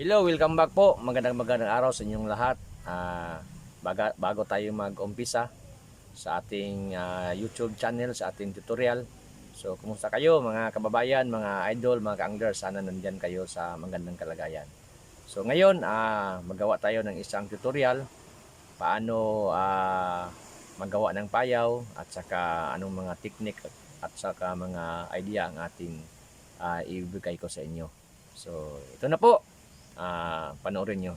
Hello, welcome back po. Magandang magandang araw sa inyong lahat. Ah, baga, bago tayo mag-umpisa sa ating ah, YouTube channel, sa ating tutorial. So, kumusta kayo mga kababayan, mga idol, mga ka-anglers? Sana nandyan kayo sa magandang kalagayan. So, ngayon, ah, magawa tayo ng isang tutorial paano ah, magawa ng payaw at saka anong mga technique at saka mga idea ang ating ah, ibigay ko sa inyo. So, ito na po ah panoorin nyo.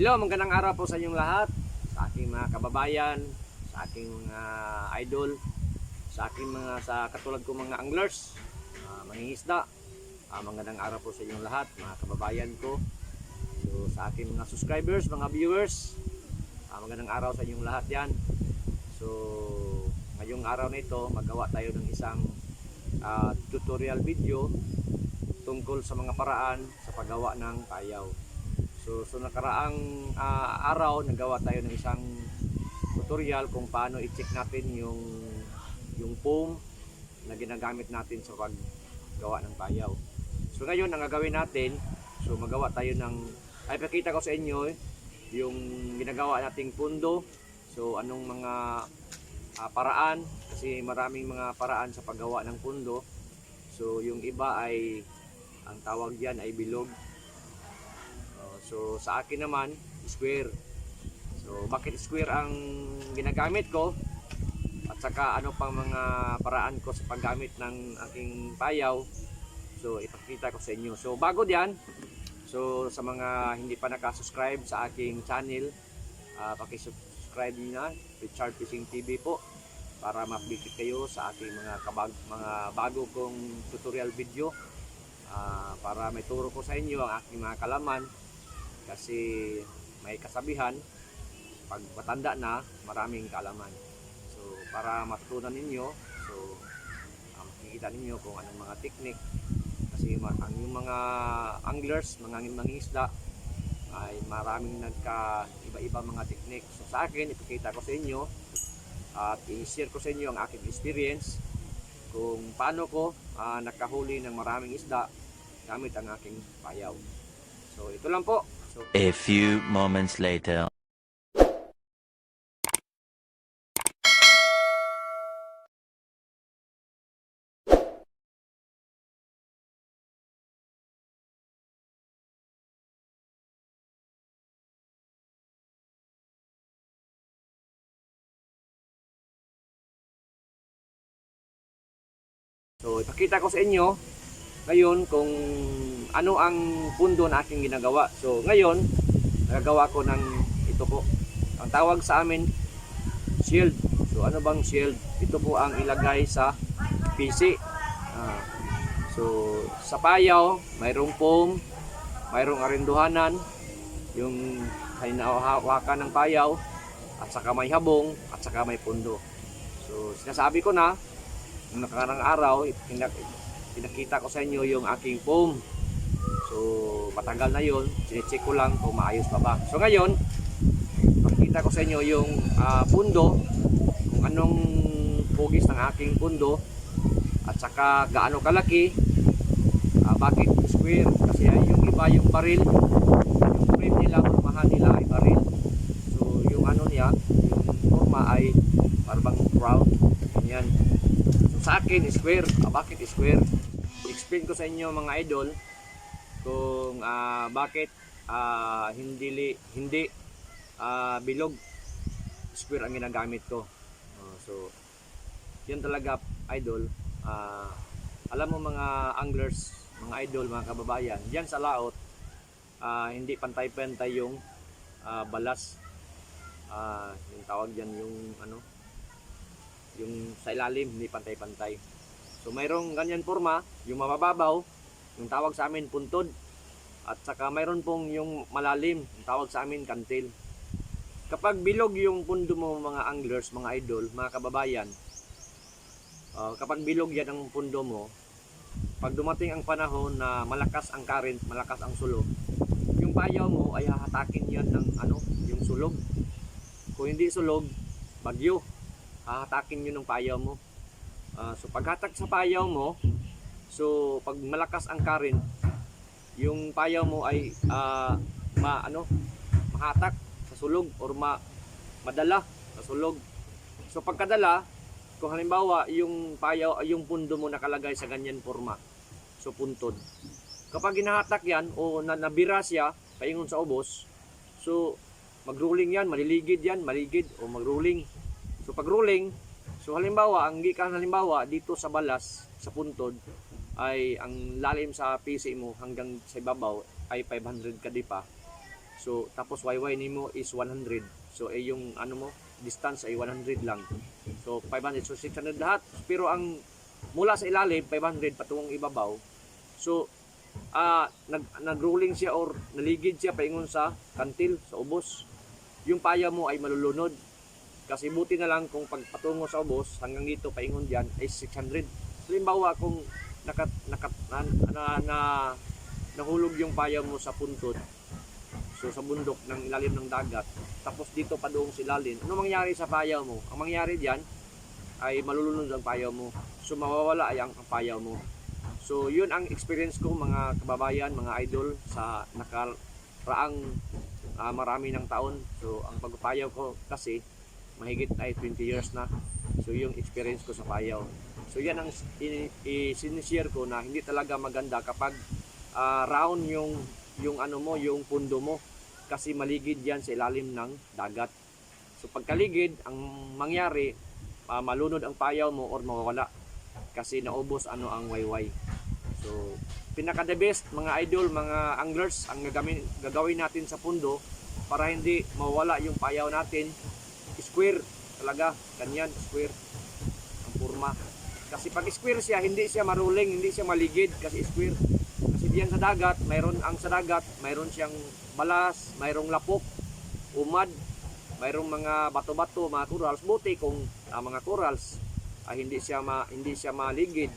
Hello, magandang araw po sa inyong lahat, sa aking mga kababayan, aking mga idol, sa aking mga sa katulad ko mga anglers, uh, mangingisda. Ah, magandang araw po sa inyong lahat, mga kababayan ko. So, sa aking mga subscribers, mga viewers, ah, magandang araw sa inyong lahat 'yan. So, ngayong araw na ito, magawa tayo ng isang ah, tutorial video tungkol sa mga paraan sa paggawa ng payaw. So, so nakaraang ah, araw nagawa tayo ng isang tutorial kung paano i-check natin yung yung foam na ginagamit natin sa paggawa ng payaw. So ngayon ang gagawin natin, so magawa tayo ng ay pakita ko sa inyo yung ginagawa nating pundo. So anong mga ah, paraan kasi maraming mga paraan sa paggawa ng pundo. So yung iba ay ang tawag diyan ay bilog. Oh, so sa akin naman square. So bakit square ang ginagamit ko? At saka ano pang mga paraan ko sa paggamit ng aking payaw. So ipakita ko sa inyo. So bago diyan, so sa mga hindi pa nakasubscribe sa aking channel, uh, paki-subscribe na, Richard Fishing TV po para ma-update kayo sa aking mga kabag mga bago kong tutorial video Ah, para may turo ko sa inyo ang aking mga kalaman kasi may kasabihan pag matanda na maraming kaalaman. So para matutunan ninyo so um, makikita ninyo kung anong mga technique. Kasi ang yung mga anglers mga mangingisda ay maraming nagka iba-iba mga technique. So sa akin ipakita ko sa inyo at i-share ko sa inyo ang aking experience kung paano ko ah, nakahuli ng maraming isda gamit ang aking payaw. So ito lang po. So A few moments later. So, ipakita ko sa inyo ngayon kung ano ang pundo na aking ginagawa. So, ngayon, nagagawa ko ng ito po. Ang tawag sa amin, shield. So, ano bang shield? Ito po ang ilagay sa PC. Ah, so, sa payaw, mayroong foam, mayroong arinduhanan, yung hinahawakan ng payaw, at saka may habong, at saka may pundo. So, sinasabi ko na, nung nakarang araw, pinak pinakita ko sa inyo yung aking foam. So, matagal na yon Sinecheck ko lang kung maayos pa ba. So, ngayon, pakita ko sa inyo yung ah, pundo, kung anong pugis ng aking pundo, at saka gaano kalaki, ah, bakit square, kasi ay yung iba yung baril, yung frame nila, formahan nila ay baril. So, yung ano niya, yung forma ay parang round, ganyan. Sa akin, square. Ah, bakit square? Explain ko sa inyo mga idol kung ah, bakit ah, hindi li, hindi ah, bilog square ang ginagamit ko. Oh, so, yan talaga idol. Ah, alam mo mga anglers, mga idol, mga kababayan, diyan sa laot ah, hindi pantay-pantay yung ah, balas. Ah, yung tawag diyan yung ano, yung sa ilalim hindi pantay-pantay. So mayroong ganyan forma, yung mabababaw, yung tawag sa amin puntod. At saka mayroon pong yung malalim, yung tawag sa amin kantil. kapag bilog yung pundo mo mga anglers, mga idol, mga kababayan, ah, kapag bilog yan ang pundo mo, pag dumating ang panahon na malakas ang current, malakas ang sulog, yung payaw mo ay hahatakin yan ng ano, yung sulog. Kung hindi sulog, bagyo, hahatakin yun ng payaw mo. Ah, so paghatak sa payaw mo, so pag malakas ang current, yung payaw mo ay ah, ma ano, mahatak sa sulog or ma madala sa sulog. So pagkadala, kung halimbawa yung payaw yung pundo mo nakalagay sa ganyan forma, so puntod. Kapag ginahatak yan o na, nabira siya paingon sa ubos, so mag-rolling yan, maliligid yan, maligid o mag-rolling. So pag rolling, so halimbawa, ang gikan halimbawa dito sa balas, sa puntod, ay ang lalim sa PC mo hanggang sa ibabaw ay 500 kadipa. So tapos YY nimo is 100. So ay yung ano mo distance ay 100 lang. So 500 so 600 lahat. Pero ang mula sa ilalim 500 patungong ibabaw. So ah nag nag-rolling siya or naligid siya paingon sa kantil sa ubos. Yung paya mo ay malulunod. Kasi buti na lang kung pagpatungo sa ubos hanggang dito paingon diyan ay 600. Halimbawa kung nakat nakat na, na, na nahulog yung paya mo sa puntod so sa bundok ng ilalim ng dagat tapos dito pa doong silalin ano mangyari sa payaw mo? Ang mangyari diyan ay malulunod ang payaw mo. So mawawala ay ang payaw mo. So yun ang experience ko mga kababayan mga idol sa nakaraang ah, marami ng taon. So ang pagpapayaw ko kasi mahigit ay 20 years na. So yung experience ko sa payaw so yan ang i- i- sinishare ko na hindi talaga maganda kapag ah, round yung yung ano mo yung pundo mo. Kasi maligid yan sa ilalim ng dagat. So pagkaligid ang mangyari ah, malunod ang payaw mo or mawawala. Kasi naubos ano ang wayway. So pinaka the best mga idol mga anglers ang gagawin, gagawin natin sa pundo para hindi mawala yung payaw natin square. Talaga ganyan square. Ang forma kasi pag square siya hindi siya maruling hindi siya maligid kasi square. Kasi diyan sa dagat mayroon ang sa dagat mayroon siyang balas mayroong lapok umad mayroong mga bato-bato mga corals. Buti kung ah, mga corals ay hindi siya ma, hindi siya maligid.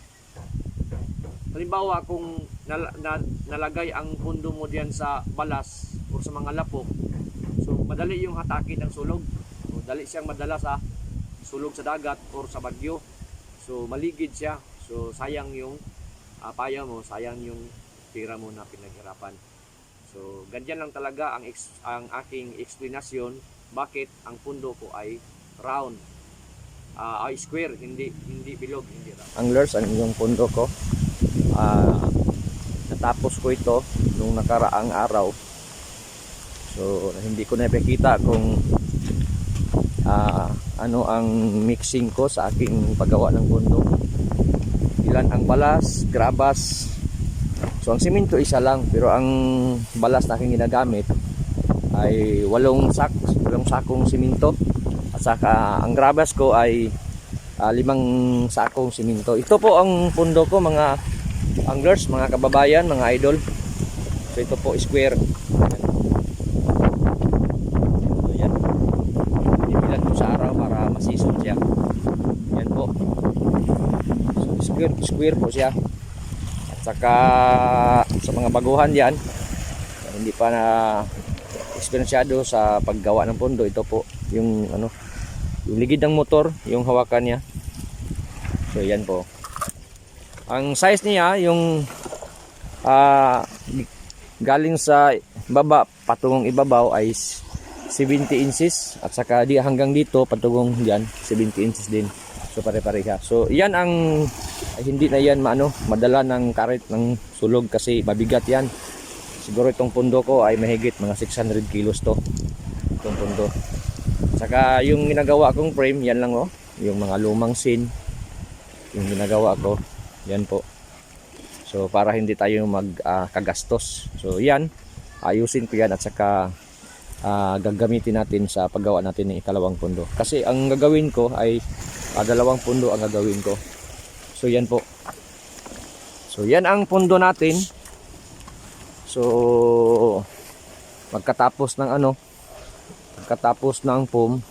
Halimbawa kung nal, na, nalagay ang pundo mo diyan sa balas o sa mga lapok so madali yung hatakin ng sulog dali siyang madala sa sulog sa dagat or sa bagyo. So maligid siya. So sayang yung uh, payaw mo sayang yung pira mo na pinaghirapan. So ganyan lang talaga ang ex, ang aking explanation bakit ang pundo ko ay round. Ah, ay square hindi hindi bilog hindi round. Anglers ang yung pundo ko? Ah, natapos ko ito nung nakaraang araw. So hindi ko na ipakita kung ah, ano ang mixing ko sa aking paggawa ng pundo ilan ang balas, grabas so ang simento isa lang pero ang balas na aking ginagamit ay walong sak walong sakong simento at saka ang grabas ko ay ah, limang sakong simento ito po ang pundo ko mga anglers, mga kababayan, mga idol. So ito po square. So yan. Ibilan ko sa araw para masison siya. Yan po. So square, square po siya. At saka sa mga baguhan yan, hindi pa na eksperyensyado sa paggawa ng pondo, ito po yung ano, yung ligid ng motor, yung hawakan niya. So yan po. Ang size niya yung ah, galing sa baba patungong ibabaw ay 70 inches at saka di hanggang dito patungong diyan 70 inches din. So pare-pareha. So yan ang ay, hindi na yan maano madala ng karet ng sulog kasi mabigat yan. Siguro itong pundo ko ay mahigit mga 600 kilos to. Itong pundo. Saka yung ginagawa kong frame yan lang oh, yung mga lumang sin yung ginagawa ko yan po. So para hindi tayo magkagastos. so yan, ayusin ko yan at saka ah, gagamitin natin sa paggawa natin ng ikalawang pundo. Kasi ang gagawin ko ay ah, dalawang pundo ang gagawin ko. So yan po. So yan ang pundo natin. So magkatapos ng ano, pagkatapos ng foam,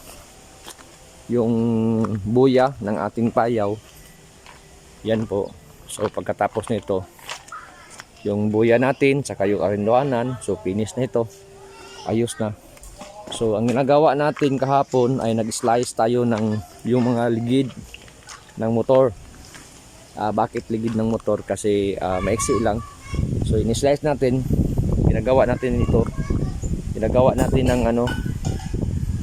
yung buya ng ating payaw, yan po. So pagkatapos nito, yung buya natin, saka yung arindoanan, so finish na ito. Ayos na. So ang ginagawa natin kahapon ay nag-slice tayo ng yung mga ligid ng motor. Ah, bakit ligid ng motor? Kasi ah, maiksi lang. So in-slice natin, ginagawa natin ito. Ginagawa natin ng ano,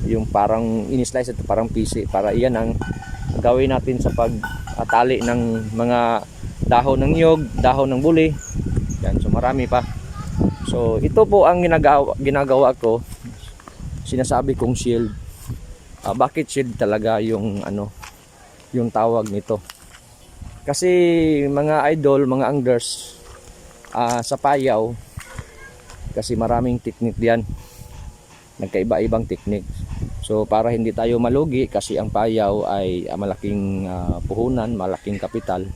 yung parang in-slice ito parang PC para iyan ang gawin natin sa pagtali ng mga dahon ng niyog, dahon ng buli. Yan, so marami pa. So ito po ang ginagawa, ginagawa ko. Sinasabi kong shield. Ah, bakit shield talaga yung ano, yung tawag nito? Kasi mga idol, mga anglers ah, sa payaw kasi maraming technique diyan. Nagkaiba-ibang technique. So para hindi tayo malugi kasi ang payaw ay ah, malaking ah, puhunan, malaking kapital.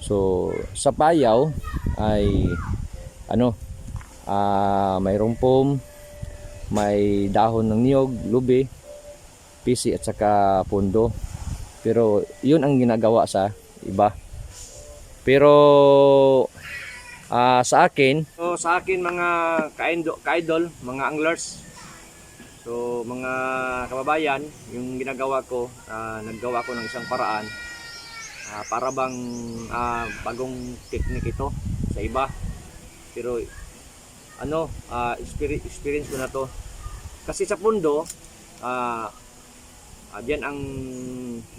So sa payaw ay ano ah mayroong foam, may dahon ng niyog, lubi, pisi at saka pundo. Pero yun ang ginagawa sa iba. Pero ah, sa akin, so sa akin mga kaindo, kaidol, mga anglers, So mga kababayan, yung ginagawa ko, ah, naggawa ko ng isang paraan ah, para bang ah, bagong technique ito sa iba. Pero ano, experience, experience ko na to. Kasi sa pundo, ah ah, diyan ang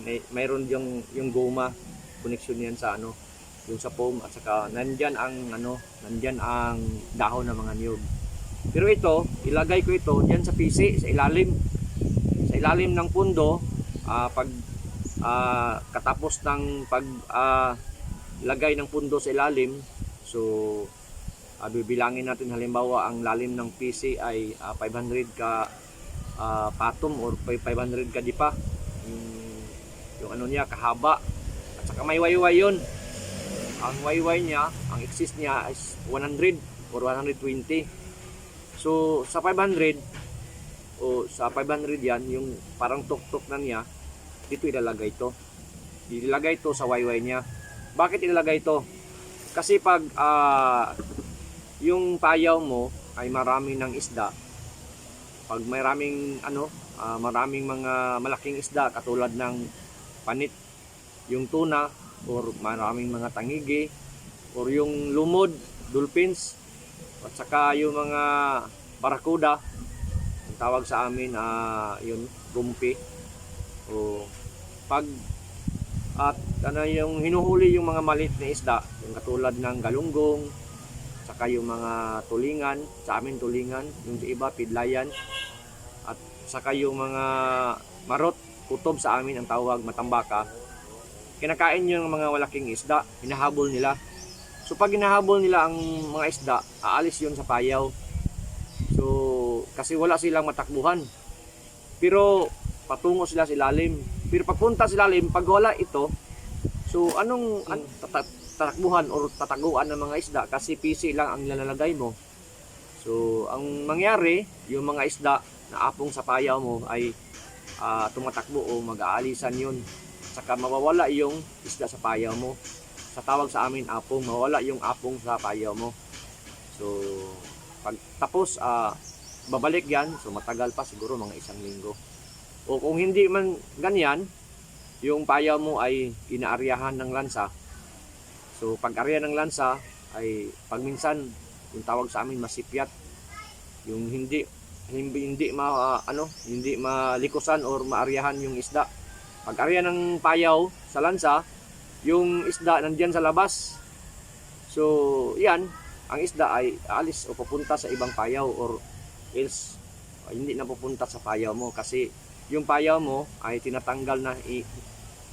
may, mayroon yung yung goma connection yan sa ano yung sa foam at saka nandyan ang ano nandyan ang dahon ng mga niyog pero ito, ilagay ko ito diyan sa PC, sa ilalim. Sa ilalim ng pundo, ah, pag ah, katapos ng pag ah, lagay ng pundo sa ilalim, so ah, bibilangin natin halimbawa ang lalim ng PC ay ah, 500 ka ah, patom or 500 ka dipa. Yung, yung ano niya, kahaba. At saka may wayway yun. Ang wayway niya, ang exist niya is 100 or 120. So sa 500 o sa 500 yan, yung parang tuk-tuk na niya, dito ilalagay ito. Ilalagay ito sa wayway niya. Bakit ilalagay ito? Kasi pag ah, yung payaw mo ay marami ng isda, pag maraming ano, ah, maraming mga malaking isda katulad ng panit, yung tuna or maraming mga tangigi or yung lumod, dolphins, at saka yung mga barakuda, ang tawag sa amin ah yun, gumpi. O pag at ano yung hinuhuli yung mga maliit na isda, yung katulad ng galunggong, saka yung mga tulingan, sa amin tulingan, yung iba pidlayan, at saka yung mga marot, kutob sa amin ang tawag matambaka. Kinakain yung mga walaking isda, hinahabol nila. So pag hinahabol nila ang mga isda, aalis yun sa payaw. So kasi wala silang matakbuhan. Pero patungo sila sa ilalim. Pero pagpunta sa ilalim, pag wala ito, so anong an, tatakbuhan or tataguan ng mga isda kasi PC lang ang nilalagay mo. So ang mangyari, yung mga isda na apong sa payaw mo ay ah, tumatakbo o mag-aalisan yun. Saka mawawala yung isda sa payaw mo sa tawag sa amin apong mawala yung apong sa payaw mo so pag tapos ah, babalik yan so matagal pa siguro mga isang linggo o kung hindi man ganyan yung payaw mo ay inaaryahan ng lansa so pag arya ng lansa ay pag minsan yung tawag sa amin masipyat yung hindi hindi, hindi ma ano hindi malikusan or maaryahan yung isda pag arya ng payaw sa lansa yung isda nandyan sa labas. So, yan, ang isda ay aalis o pupunta sa ibang payaw or else hindi na pupunta sa payaw mo kasi yung payaw mo ay tinatanggal na i,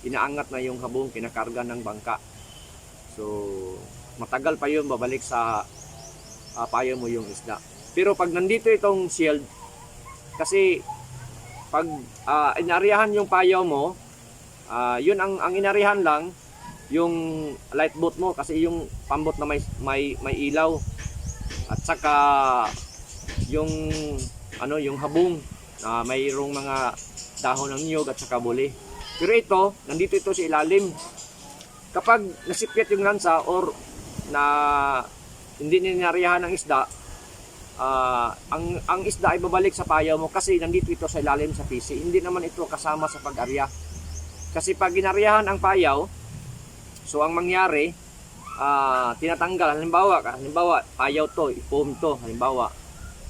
inaangat na yung habong kinakarga ng bangka. So, matagal pa yun babalik sa ah, payaw mo yung isda. Pero pag nandito itong shield, kasi pag ah, inariyahan yung payaw mo, ah, yun ang, ang inarihan lang, yung light boat mo kasi yung pambot na may may may ilaw at saka yung ano yung habong na mayroong mga dahon ng niyog at saka buli. Pero ito, nandito ito sa ilalim. Kapag nasipyat yung lansa or na hindi ninariyahan ng isda, ah, ang ang isda ay babalik sa payaw mo kasi nandito ito sa ilalim sa PC. Hindi naman ito kasama sa pag-arya. Kasi pag ginaryahan ang payaw, so ang mangyari, ah, tinatanggal halimbawa, halimbawa payaw to, ipoom to, halimbawa.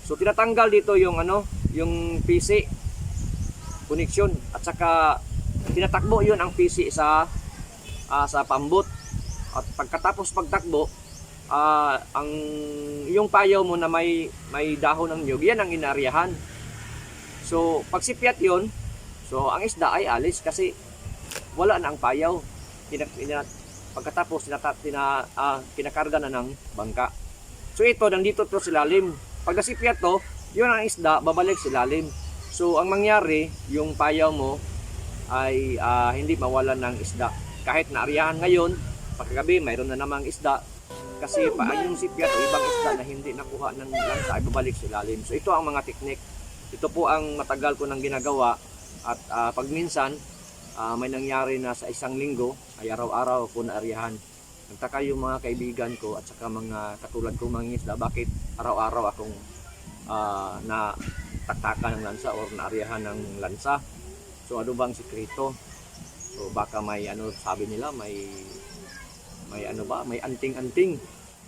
So tinatanggal dito yung ano, yung PC connection at saka tinatakbo yun ang PC sa ah, sa pambot. At pagkatapos pagtakbo, ah, ang yung payaw mo na may may dahon ng nyug, yan ang inaryahan. So, pag sipiat yun, so ang isda ay alis kasi wala na ang payaw. Tina, tina, pagkatapos tinata, tina, ah, kinakarga na ng bangka. So ito, nandito to sa lalim. Pag nasipiat to, yun ang isda, babalik sa lalim. So ang mangyari, yung payaw mo ay ah, hindi mawalan ng isda. Kahit naariyahan ngayon, pagkagabi mayroon na namang isda. Kasi pa yung sipiat o ibang isda na hindi nakuha ng lansa ay babalik sa lalim. So ito ang mga teknik. Ito po ang matagal ko nang ginagawa at ah, pag minsan ah, may nangyari na sa isang linggo ay araw-araw ko naariyahan. Nagtaka yung mga kaibigan ko at saka mga katulad kong mga isda bakit araw-araw akong ah, na taktakan ng lansa or naariyahan ng lansa. So ano bang sikreto? So baka may ano sabi nila may may ano ba, may anting-anting.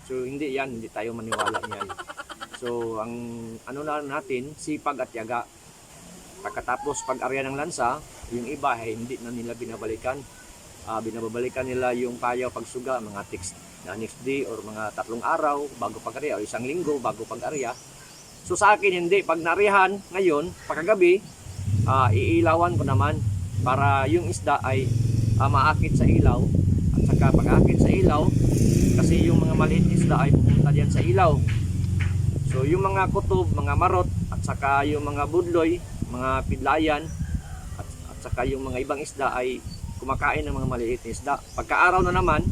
So hindi yan, hindi tayo maniwala niyan. So ang ano na natin, sipag at yaga. Pagkatapos pag-arya ng lansa, yung iba ay hindi na nila binabalikan. Ah, binabalikan nila yung payaw pagsuga, mga text na next day or mga tatlong araw bago pag-arya o isang linggo bago pag-arya. So sa akin hindi, pag narihan ngayon, pagkagabi, ah, iilawan ko naman para yung isda ay ah, maakit sa ilaw at saka pag-akit sa ilaw kasi yung mga maliit isda ay pupunta diyan sa ilaw. So yung mga kutob, mga marot at saka yung mga budloy, mga pidlayan at, at saka yung mga ibang isda ay kumakain ng mga maliit na isda. Pagka-araw na naman,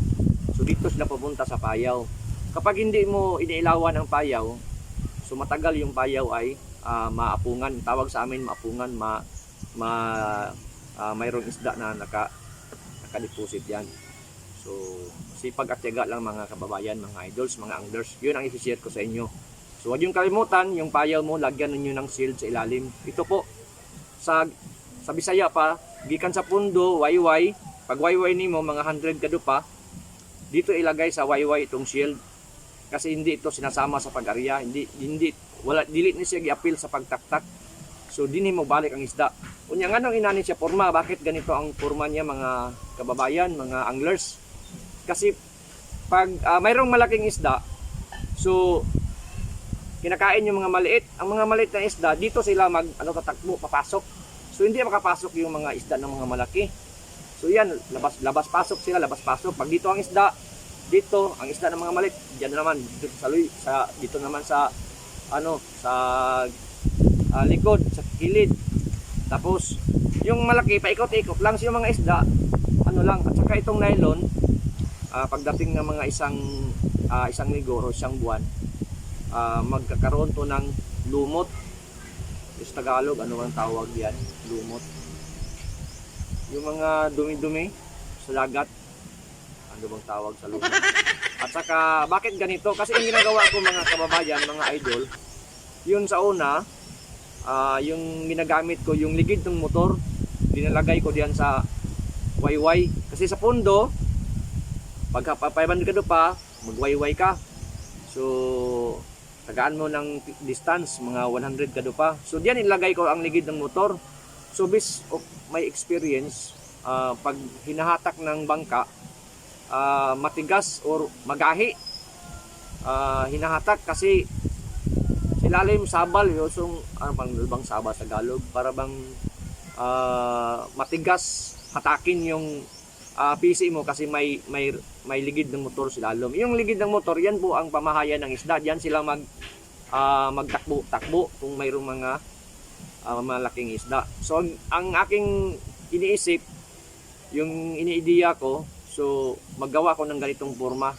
so dito sila pupunta sa payaw. Kapag hindi mo iniilawan ang payaw, so matagal yung payaw ay ah, maapungan. Tawag sa amin maapungan, ma, ma, ah, mayroong isda na naka, naka-deposit yan. So, sipag at tiyaga lang mga kababayan, mga idols, mga anglers. Yun ang i-share ko sa inyo. So, huwag yung kalimutan, yung payaw mo, lagyan ninyo ng shield sa ilalim. Ito po, sa, sa Bisaya pa, gikan sa pundo, wayway, pag wayway nimo mga 100 kado pa, dito ilagay sa wayway itong shield. Kasi hindi ito sinasama sa pag-arya, hindi, hindi, wala, dili ni siya gi-appeal sa pagtaktak. So, dinhi mo balik ang isda. Unya nga nung inani siya forma, bakit ganito ang forma niya mga kababayan, mga anglers? Kasi pag ah, mayroong malaking isda, so kinakain yung mga maliit. Ang mga maliit na isda, dito sila mag ano tatakbo, papasok. So hindi makapasok yung mga isda ng mga malaki. So yan, labas labas pasok sila, labas pasok. Pag dito ang isda, dito ang isda ng mga maliit, diyan naman dito sa sa dito naman sa ano, sa ah, likod, sa kilid. Tapos yung malaki paikot-ikot lang yung mga isda, ano lang, at saka itong nylon, ah, pagdating ng mga isang ah, isang linggo o isang buwan, ah, magkakaroon to ng lumot. Sa Tagalog, ano ang tawag yan? Lumot. Yung mga dumi-dumi sa dagat, ano bang tawag sa lumot? At saka, bakit ganito? Kasi ang ginagawa ko mga kababayan, mga idol, yun sa una, ah, yung ginagamit ko, yung ligid ng motor, dinalagay ko diyan sa wayway. Kasi sa pundo, pagka pa 500 ka doon pa, magwayway ka. So, tagaan mo ng distance, mga 100 ka pa. So, diyan ilagay ko ang ligid ng motor. So, based of my experience, ah, pag hinahatak ng bangka, ah, matigas or magahi, ah, hinahatak kasi silalim sabal yung ano bang bang sabal sa Tagalog para bang ah, matigas hatakin yung ah, PC mo kasi may may may ligid ng motor silalom. Yung ligid ng motor, yan po ang pamahayan ng isda. Diyan sila mag ah, magtakbo takbo kung mayroong mga ah, malaking isda. So ang, aking iniisip yung iniidiya ko, so maggawa ko ng ganitong forma.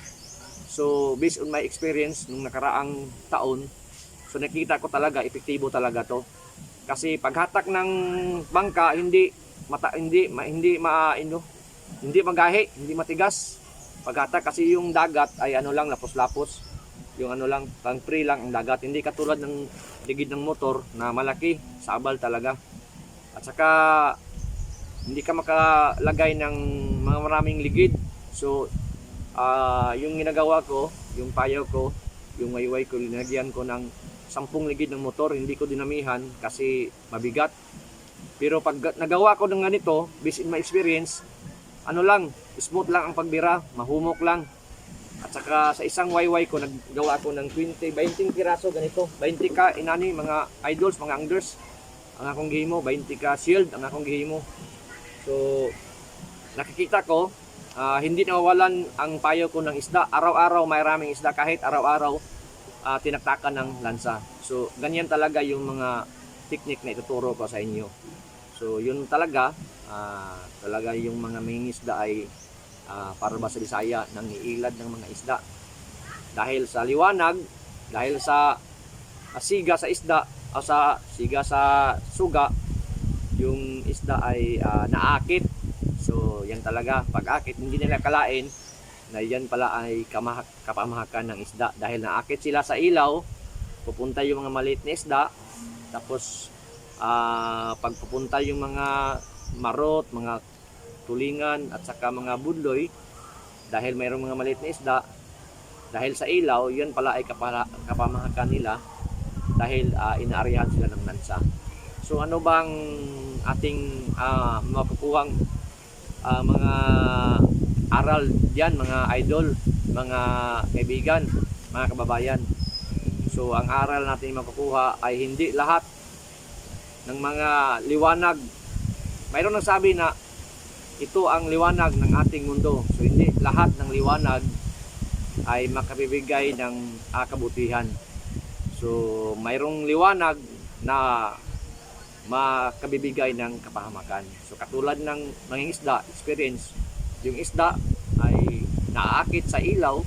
So based on my experience nung nakaraang taon, so nakita ko talaga epektibo talaga to. Kasi paghatak ng bangka hindi mata hindi ma, hindi ma ino, hindi magahi, hindi matigas. Paghatak kasi yung dagat ay ano lang lapos-lapos. Yung ano lang, pang free lang ang dagat. Hindi katulad ng ligid ng motor na malaki, sabal talaga. At saka hindi ka makalagay ng mga maraming ligid. So, ah yung ginagawa ko, yung payaw ko, yung wayway ko, linagyan ko ng sampung ligid ng motor, hindi ko dinamihan kasi mabigat. Pero pag nagawa ko ng ganito, based in my experience, ano lang, smooth lang ang pagbira, mahumok lang. At saka sa isang wayway ko, naggawa ko ng 20, 20 piraso ganito. 20 ka inani, mga idols, mga anglers. Ang akong gihimo, 20 ka shield, ang akong gihimo. So, nakikita ko, ah, hindi nawawalan ang payo ko ng isda. Araw-araw may raming isda kahit araw-araw ah, tinaktakan ng lansa. So, ganyan talaga yung mga technique na ituturo ko sa inyo. So, yun talaga, ah, talaga yung mga mangingisda ay ah, para ba sa Bisaya, nang iilad ng mga isda. Dahil sa liwanag, dahil sa ah, siga sa isda, o sa siga sa suga, yung isda ay ah, naakit. So, yan talaga. Pag akit, hindi nila kalain na yan pala ay kapamahakan ng isda. Dahil naakit sila sa ilaw, pupunta yung mga maliit na isda, tapos ah, pag pupunta yung mga marot, mga tulingan, at saka mga budloy, dahil mayroong mga maliit na isda, dahil sa ilaw, yun pala ay kapala, kapamahakan nila dahil ah, inaaryahan sila ng lansa. So ano bang ating ah, makukuhang ah, mga aral diyan, mga idol, mga kaibigan, mga kababayan? So ang aral natin makukuha ay hindi lahat ng mga liwanag. Mayroon nagsabi na ito ang liwanag ng ating mundo. So hindi lahat ng liwanag ay makabibigay ng ah, kabutihan. So mayroong liwanag na makabibigay ng kapahamakan. So katulad ng mangingisda experience, yung isda ay naakit sa ilaw,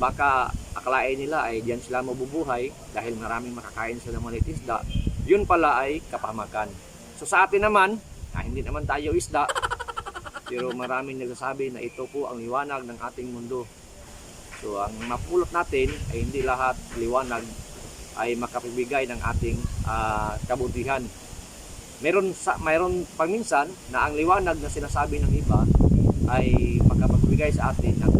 baka akalain nila ay diyan sila mabubuhay dahil maraming makakain sila ng isda. Yun pala ay kapahamakan. So sa atin naman, ah, hindi naman tayo isda, pero maraming nagsasabi na ito po ang liwanag ng ating mundo. So ang mapulot natin ay hindi lahat liwanag ay makapibigay ng ating ah, kabutihan. Meron sa mayroon paminsan na ang liwanag na sinasabi ng iba ay magkapagbigay sa atin ng.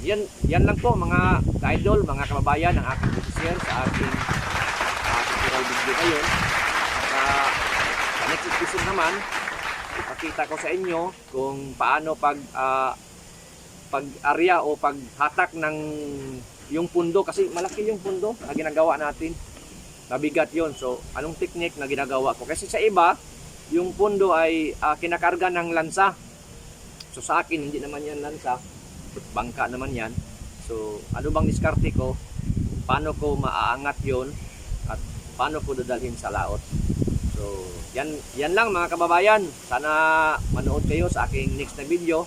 Yan yan lang po mga idol, mga kababayan ang aking share sa ating uh, video ngayon. At ah, sa next episode naman, ipakita ko sa inyo kung paano pag ah, pag-arya o paghatak ng yung pundo kasi malaki yung pundo na ginagawa natin. Mabigat yon So, anong technique na ginagawa ko? Kasi sa iba, yung pundo ay ah, kinakarga ng lansa. So sa akin, hindi naman yan lansa. Bangka naman yan. So, ano bang diskarte ko? Paano ko maaangat yon At paano ko dadalhin sa laot? So, yan, yan lang mga kababayan. Sana manood kayo sa aking next na video.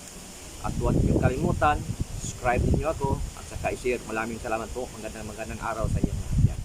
At huwag niyo kalimutan, subscribe niyo ako at saka i-share. Maraming salamat po. Magandang magandang araw sa inyo. Yan.